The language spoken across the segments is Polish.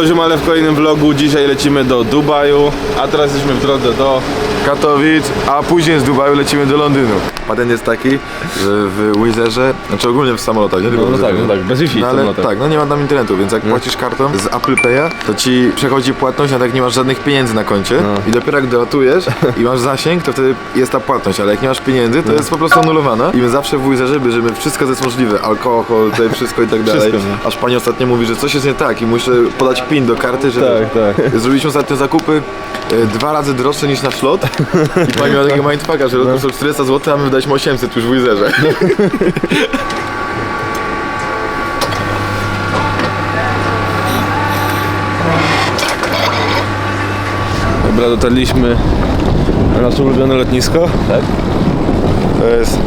Elo Ziomale w kolejnym vlogu. Dzisiaj lecimy do Dubaju, a teraz jesteśmy w drodze do... Katowic, a później z Dubaju lecimy do Londynu. Patent jest taki, że w Wizerze, znaczy ogólnie w samolotach, nie tylko No, no w tak, Wizerze. no tak, bez Wi-Fi No w ale samolotach. tak, no nie ma tam internetu, więc jak płacisz kartą z Apple Pay'a, to ci przechodzi płatność, nawet jak nie masz żadnych pieniędzy na koncie No. i dopiero jak dolatujesz i masz zasięg, to wtedy jest ta płatność, ale jak nie masz pieniędzy, to jest po prostu anulowana i my zawsze w Wizerze bierzemy wszystko, co jest możliwe, alkohol, tutaj wszystko i tak dalej, Wszystko, no. aż pani ostatnio mówi, że coś jest nie tak i muszę podać PIN do karty, że Tak, tak. Zrobiliśmy ostatnio zakupy e, dwa razy droższe niż na szlot i pani miała takiego mindfucka, że kosztował 400 zł, a my wydaliśmy 800 już w Wizerze. Dobra, dotarliśmy na nasze ulubione lotnisko. Tak. To jest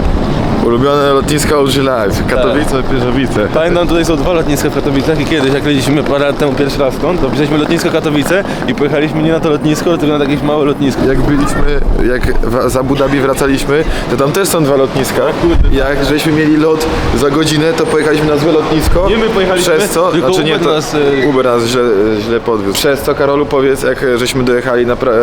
Ulubione lotnisko Użylajów, tak. Katowice, Pierzowice. Pamiętam, tutaj są dwa lotniska w Katowicach i kiedyś, jak lecieliśmy parę lat temu pierwszy raz stąd, to wzięliśmy lotnisko Katowice i pojechaliśmy nie na to lotnisko, tylko na jakieś małe lotnisko. Jak byliśmy, jak w- z Abu Dhabi wracaliśmy, to tam też są dwa lotniska. Tak, tak. Jak żeśmy mieli lot za godzinę, to pojechaliśmy na złe lotnisko. Nie my pojechaliśmy, Przez co, tylko znaczy nie, to, nas, y- Uber nas źle, źle podwiózł. Przez co, Karolu, powiedz, jak żeśmy dojechali na pra, e,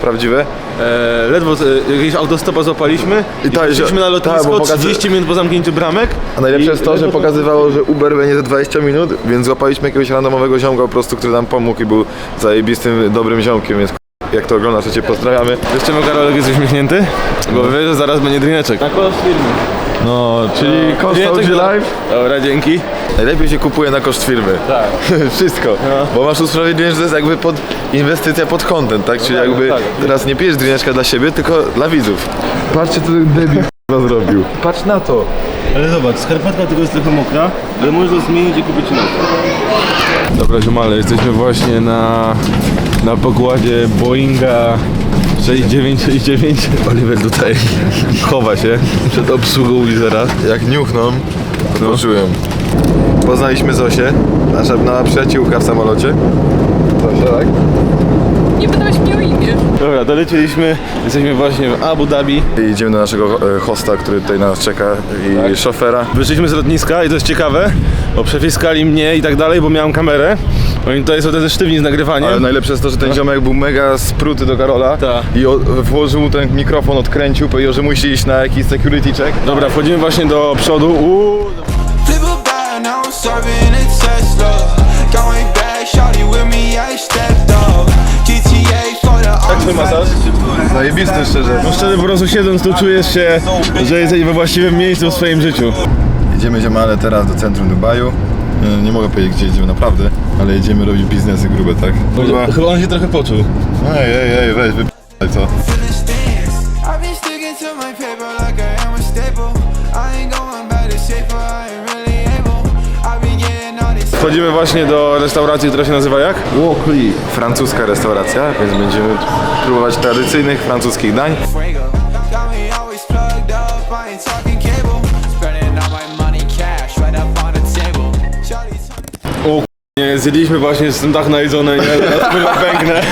prawdziwe? E, ledwo e, jakieś autostopa złapaliśmy i, I tak, że- na lotnisko, 40 minut po zamknięciu bramek. A najlepsze jest to, że pokazywało, że Uber będzie za 20 minut, więc złapaliśmy jakiegoś randomowego ziomka po prostu, który nam pomógł i był zajebistym, dobrym ziomkiem, więc jak to oglądasz, to cię pozdrawiamy. Wiesz czemu Karolek jest uśmiechnięty? Bo wie, że zaraz będzie drineczek. Na koszt firmy. No, czyli no, koszt Audi Live. Dobra, dzięki. Najlepiej się kupuje na koszt firmy. Tak. Wszystko. No. Bo masz usprawiedliwienie, że to jest jakby pod inwestycja pod content, tak? Czyli no tak, jakby tak. teraz nie pijesz drineczka dla siebie, tylko dla widzów. Patrzcie, to debil debil zrobił. Patrz na to. Ale zobacz, skarpetka tylko jest trochę mokra, ale można zmienić i kupić nową. Dobra, ziomale, jesteśmy właśnie na, na pokładzie Boeinga 6969. Oliver tutaj chowa się przed obsługą Wizera. Jak niuchną, to poczułem. Poznaliśmy Zosię, nasza nowa przyjaciółka w samolocie. Zosia, tak? Nie pytałeś mnie Dobra, dolecieliśmy, jesteśmy właśnie w Abu Dhabi. I idziemy do naszego e, hosta, który tutaj na nas czeka i Tak. szofera. Wyszliśmy z lotniska i to jest ciekawe, bo przefiskali mnie i tak dalej, bo miałem kamerę. Oni tutaj są też sztywni z nagrywaniem. Ale najlepsze jest to, że ten ziomek był mega spruty do Karola Tak. i o, włożył mu ten mikrofon, odkręcił, powiedział, że musi iść na jakiś security check. Dobra, wchodzimy właśnie do przodu. Uuu, Flip a bag, now I'm serving a Tesla. Going back, shawty with me, I stepped jak twój masaż? Zajebisty szczerze. No szczerze, po prostu siedząc tu czujesz się, że jesteś we właściwym miejscu w swoim życiu. Jedziemy ziomale teraz do centrum Dubaju. Nie, mogę powiedzieć gdzie jedziemy naprawdę, ale jedziemy robić biznesy grube, tak? Kurwa. Chyba on się trochę poczuł. Ej, ej, ej, weź, wyp***aj co? I've been sticking to my paper like I am a staple. I ain't going back to safer, I ain't Wchodzimy właśnie do restauracji, która się nazywa jak? Walkley. Francuska restauracja, więc będziemy próbować tradycyjnych francuskich dań. Nie, zjedliśmy właśnie z tym dach najedzone, nie? Teraz pęknę.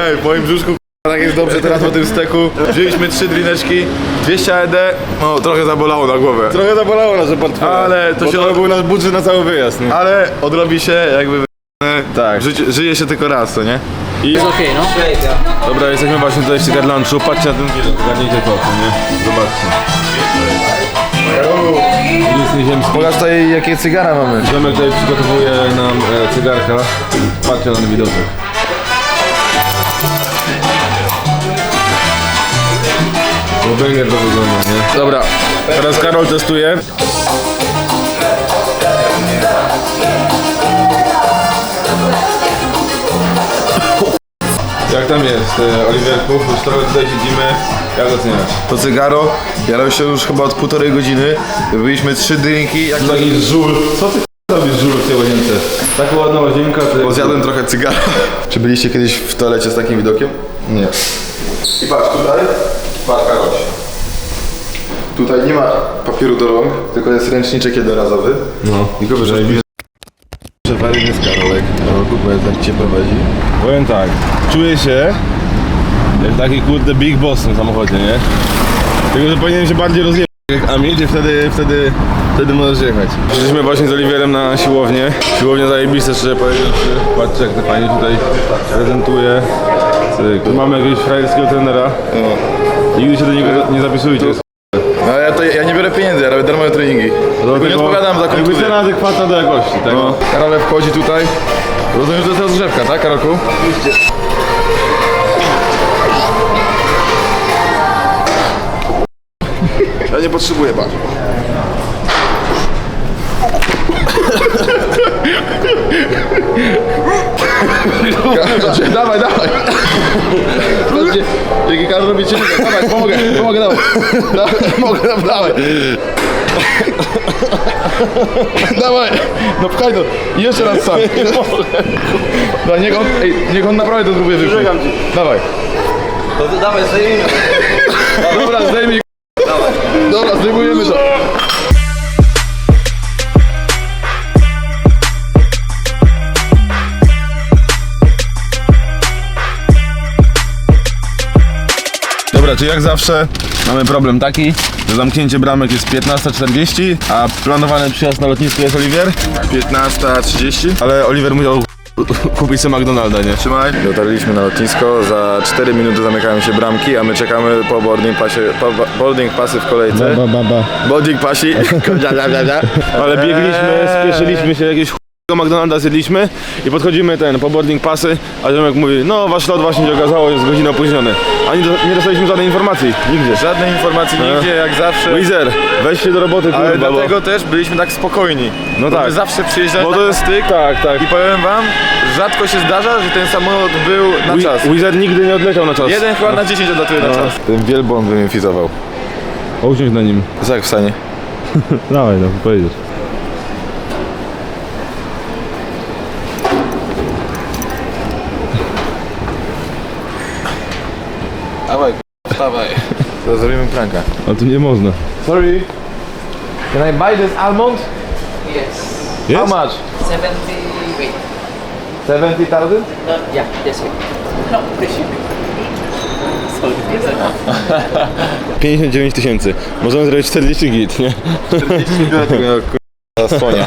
Ej, w moim brzuszku tak jest dobrze teraz po tym steku. Wzięliśmy trzy drineczki, 200 AED, no trochę zabolało na głowę. Trochę zabolało nasze portfele. Ale to bo się- to był nasz budżet na cały wyjazd, nie? Ale odrobi się jakby wy- Tak. Życie, żyje się tylko raz, co nie? I... Dobra, jesteśmy właśnie tutaj w Cigar Lunchu. Patrzcie na ten widok, ogarnijcie to, nie? Zobaczcie. Jest nieziemski. Pokaż tutaj jakie cygara mamy. Ziomek tutaj przygotowuje nam e, cygarka. Patrzcie na ten widoczek. Banger to wygląda, nie? Dobra, teraz Karol testuje. Jak tam jest, e, Oliwierku? Już trochę tutaj siedzimy. Jak oceniasz? To cygaro, jarał się już chyba od półtorej godziny. Byliśmy trzy drinki, jak Taki żul. Co ty robisz żul w tej łazience? Taka ładna łazienka, to Bo zjadłem trochę cygara. Czy byliście kiedyś w toalecie z takim widokiem? Nie. I patrz tutaj, Karoś. Tutaj nie ma papieru do rąk, tylko jest ręczniczek jednorazowy. No. Tylko że fajny jest Karolek. Karolku, powiedz jak cię prowadzi. Powiem tak, czuję się jak taki kurde big boss w tym samochodzie, nie? Tylko, że powinienem się bardziej rozjechać jak Ami, gdzie wtedy, wtedy Wtedy możesz jechać. Przyszliśmy właśnie z Oliwierem na siłownię. Siłownia zajebiste, szczerze powiedziawszy. Patrzcie jak to fajnie tutaj prezentuje. Mamy jakiegoś frajerskiego trenera. Nigdy się do niego nie zapisujcie. No ja to ja nie biorę pieniędzy, ja robię darmowe treningi. Tylko nie odpowiadam za Jakby kontuzję. cena adekwatna do jakości, tak? No, Karole wchodzi tutaj. Rozumiem, że to jest rozgrzewka, tak Karolku? Oczywiście. Ja nie potrzebuję patrz. Jaki Karol robi cię. Dawaj, pomogę, pomogę, dawaj. dawaj pomogę, dawaj, dawaj. Dawaj, no pchaj to. I jeszcze raz sam. No, niech on, ej, niech on naprawdę to próbuje wypchnąć. Dawaj. To dawaj, zdejmijmy. Dobra, zdejmij. Dobra, zdejmujemy to. Czy jak zawsze mamy problem taki, że zamknięcie bramek jest 15.40, a planowany przyjazd na lotnisko jest Oliwier, 15.30. ale Oliver musiał kupić sobie McDonalda, nie? Trzymaj. Dotarliśmy na lotnisko, za 4 minuty zamykają się bramki, a my czekamy po boarding pasie, po boarding pasy w kolejce. baba. Boarding pasi. Bla, bla, bla, bla. Ale biegliśmy, Eee. spieszyliśmy się, jakieś ch***go McDonalda zjedliśmy i podchodzimy ten, po boarding pasy, a ziomek mówi, no wasz lot właśnie się okazało, jest godzina opóźniony. Ani do, nie dostaliśmy żadnej informacji, nigdzie. Żadnej informacji nigdzie, jak zawsze. Wizer, weź się do roboty, kurwa, Ale bo- dlatego też byliśmy tak spokojni. No Bo tak. My zawsze przyjeżdżamy Bo tak to na jest, styk tak, tak. i powiem wam, rzadko się zdarza, że ten samolot był na Wi- czas. Wizer nigdy nie odleciał na czas. Jeden chyba na 10 odlatuje na czas. Ten wielbłąd by mnie fizował. Usiądź na nim. Jest jak w stanie? Dawaj, no, pojedziesz. Dawaj, wstawaj. To zrobimy pranka. Ale tu nie można. Sorry. Can I buy this almond? Yes. How much? 70 wait. 70,000? No, yeah, this way. No, appreciate it. Sorry. 59 tysięcy. Możemy zrobić 40 git, nie? 40 biorę słonia.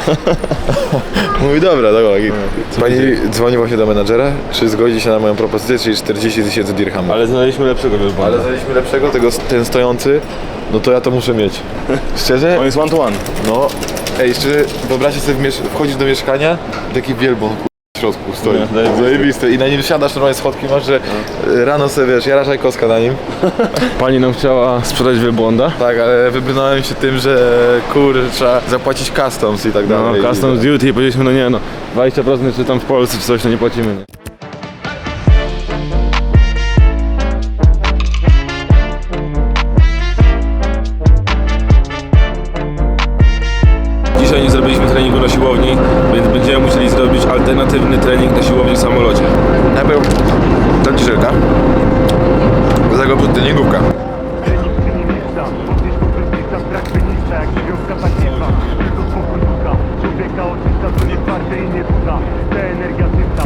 Mówi dobra, dobra. Pani dzwoni właśnie do menadżera, czy zgodzi się na moją propozycję, czyli 40 tysięcy dirhamów. Ale znaleźliśmy lepszego wielbłąda. Ale znaleźliśmy lepszego, tego, ten stojący, no to ja to muszę mieć. Szczerze? On jest one to one. No, ej, szczerze, wyobraźcie sobie, wchodzisz do mieszkania, taki wielbłąd w środku stoi. Nie, zajebisty. Zajebisty. I na nim siadasz, normalnie schodki masz, że e, rano sobie, wiesz, jara Czajkowska na nim. Pani nam chciała sprzedać wielbłąda. Tak, ale wybrnąłem się tym, że kurde, trzeba zapłacić customs i tak No, dalej. customs duty i powiedzieliśmy, no nie no, 20% czy tam w Polsce czy coś, to nie płacimy. Nie? Dzisiaj nie zrobiliśmy treningu na siłowni, będziemy musieli zrobić alternatywny trening na siłowni w samolocie. Najpierw tam ciżelka, do tego treningówka. Trening się nie mieszcza Podnieś po prysznica, brak wynicza Jak dziewiątka pacjenta, tylko spokój ducha Człowieka oczyszcza, to nie twarde i nie buta Ta energia czysta,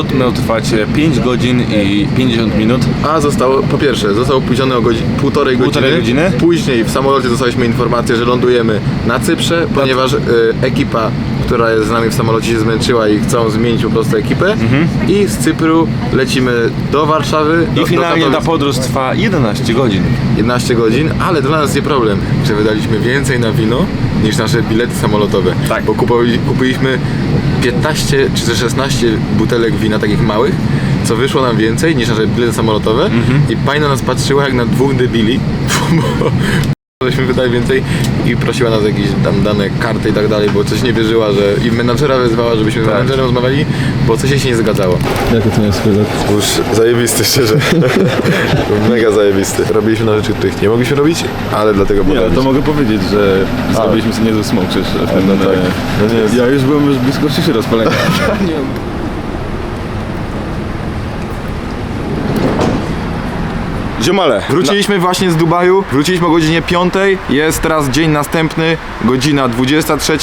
lot miał trwać 5 godzin i 50 minut. A zostało, po pierwsze, został opóźniony o godzi- półtorej godziny. Półtorej godziny? Później w samolocie dostaliśmy informację, że lądujemy na Cyprze, ponieważ e, ekipa, która jest z nami w samolocie się zmęczyła i chcą zmienić po prostu ekipę. I z Cypru lecimy do Warszawy. Do, Mhm. I finalnie do ta podróż trwa 11 godzin. 11 godzin, ale dla nas nie problem, że wydaliśmy więcej na wino niż nasze bilety samolotowe. Tak. Bo kupiliśmy 15 czy też 16 butelek wina takich małych, co wyszło nam więcej niż nasze bilety samolotowe Mhm. i pani na nas patrzyła jak na dwóch debili, bo żeśmy wydali więcej i prosiła nas jakieś tam dane karty i tak dalej, bo coś nie wierzyła, że i menadżera wezwała, żebyśmy z menadżerem rozmawiali, bo coś jej się nie zgadzało. Jak to jest chwilę? Już zajebisty, szczerze. Mega zajebisty. Robiliśmy na rzeczy, których nie mogliśmy robić, ale dlatego Nie, potem. to mogę powiedzieć, że zrobiliśmy sobie niezły smok przecież w tym no tak. No nie jest- Ja już byłem już blisko ciszy rozpalenia. Ziomale, Wróciliśmy właśnie z Dubaju, wróciliśmy o godzinie 5, jest teraz dzień następny, godzina 23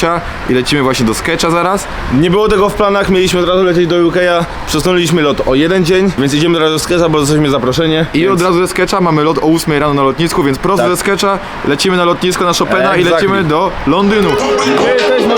i lecimy właśnie do Sketcha zaraz. nie było tego w planach, mieliśmy od razu lecieć do UK'a, przesunęliśmy lot o jeden dzień, więc idziemy teraz do Sketcha, bo jesteśmy zaproszenie. I więc... od razu ze Sketcha mamy lot o 8 rano na lotnisku, więc prosto Tak. ze Sketcha lecimy na lotnisko na Chopina i lecimy do Londynu. Jesteśmy,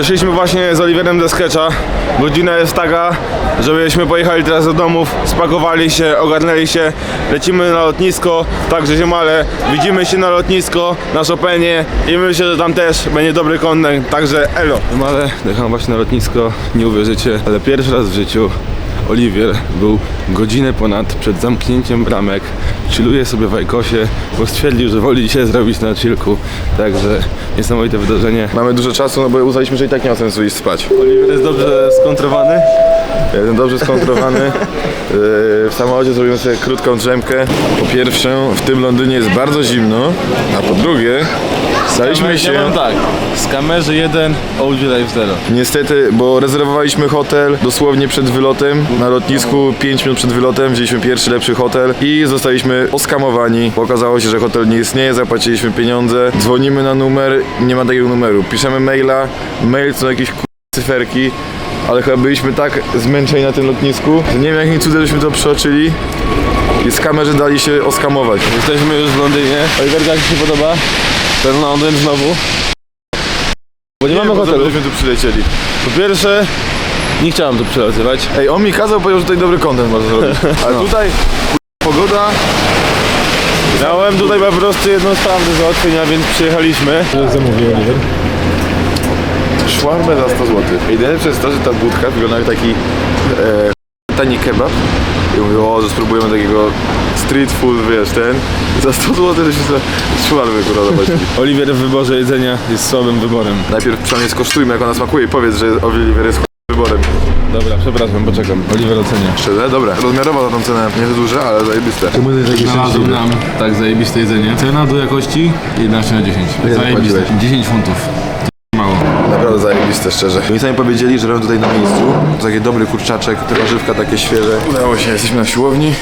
wyszliśmy właśnie z Oliverem do sketcha. Godzina jest taka, żebyśmy pojechali teraz do domów, spakowali się, ogarnęli się, lecimy na lotnisko. Także ziomale, widzimy się na lotnisko, na Chopinie i myślę, że tam też będzie dobry content, także elo. Ziomale, dojechałem właśnie na lotnisko, nie uwierzycie, ale pierwszy raz w życiu Oliwier był godzinę ponad przed zamknięciem bramek. Chilluje sobie w Ajkosie, bo stwierdził, że woli dzisiaj zrobić na chillku. Także niesamowite wydarzenie. Mamy dużo czasu, no bo uznaliśmy, że i tak nie ma sensu iść spać. Oliwier jest dobrze skontrowany. Jestem dobrze skontrowany. Yy, W samochodzie zrobimy sobie krótką drzemkę. Po pierwsze, w tym Londynie jest bardzo zimno, a po drugie, staliśmy się... Ja mam tak, z kamerzy 1, OG Live 0. Niestety, bo rezerwowaliśmy hotel dosłownie przed wylotem na lotnisku, 5 minut przed wylotem, wzięliśmy pierwszy lepszy hotel i zostaliśmy oskamowani. Okazało się, że hotel nie istnieje, zapłaciliśmy pieniądze, dzwonimy na numer, nie ma takiego numeru. Piszemy maila, mail jakieś ku- cyferki, ale chyba byliśmy tak zmęczeni na tym lotnisku, że nie wiem jakim cudem żeśmy to przeoczyli i skamerzy dali się oskamować. Jesteśmy już w Londynie. Oliver, jak Ci się podoba? Ten Londyn znowu. Bo nie mamy hotelu. żeśmy tu przylecieli. Po pierwsze, nie chciałem tu przelatywać. Ej, on mi kazał, powiedział, że tutaj dobry content można zrobić. Ale tutaj ku- pogoda Miałem tutaj po prostu jedną sprawę do załatwienia, więc przyjechaliśmy. Zamówił Oliver. Szwarmę za 100 zł. I najlepsze jest to, że ta budka wygląda jak taki e, tani kebab. I mówię, o, że spróbujemy takiego street food, wiesz, ten. Za 100 zł żeśmy sobie szwarmy kurwa zobaczyli. Oliver w wyborze jedzenia jest słabym wyborem. Najpierw przynajmniej skosztujmy, jak ona smakuje i powiedz, że Oliver jest wyborem. Dobra, przepraszam, poczekam. Oliver ocenia. Szczerze? Dobra. Rozmiarowo za tą cenę nie wydłużę, ale zajebiste. Znalazł nam tak zajebiste jedzenie. Cena do jakości 11 na 10. Ile Zajebiste. zapłaciłeś? 10 funtów. Zajebiste, szczerze. Oni sami powiedzieli, że robią tutaj na miejscu. To taki dobry kurczaczek, te warzywka takie świeże. Udało się, jesteśmy na siłowni.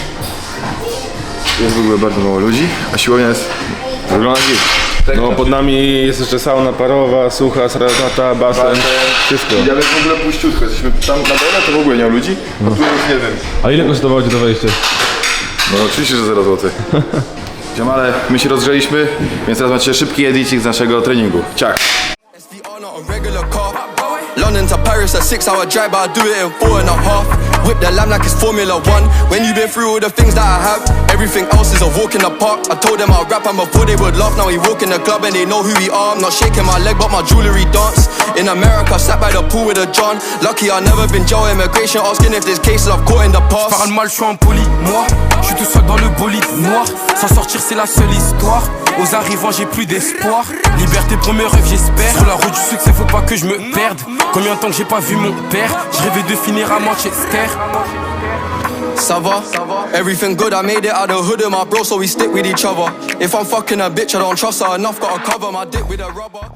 Jest w ogóle bardzo mało ludzi, a siłownia jest... Wygląda jak No pod nami jest jeszcze sauna parowa, sucha, saratata, basen. Wszystko. Ale w ogóle puściutko, jesteśmy tam na dole, to w ogóle nie ma ludzi, a tu już nie wiem. A ile kosztowało Ci to wejście? No oczywiście, że 0 zł. Ziomale, my się rozgrzeliśmy, więc teraz macie szybki edicik z naszego treningu. Regular car. London to Paris a six hour drive, but I do it in four and a half. Whip the lamb like it's Formula One. When you've been through all the things that I have, everything else is a walk in the park. I told them I'll rap and before they would laugh. Now we walk in the club and they know who we are. I'm not shaking my leg, but my jewelry dance. In America, sat by the pool with a John. Lucky I never been jail immigration, asking if there's cases I've caught in the past. Parle mal, je suis impoli, moi Je suis tout seul dans le bolide noir. S'en sortir c'est la seule histoire. Aux arrivants j'ai plus d'espoir. Liberté premier rêve j'espère. Sur la route du succès faut pas que je me perde. Combien de temps que j'ai pas vu mon père? Je rêvais de finir à Manchester. Ça va? Everything good, I made it out of hood of my bro, so we stick with each other. If I'm fucking a bitch, I don't trust her enough, gotta cover my dick with a rubber.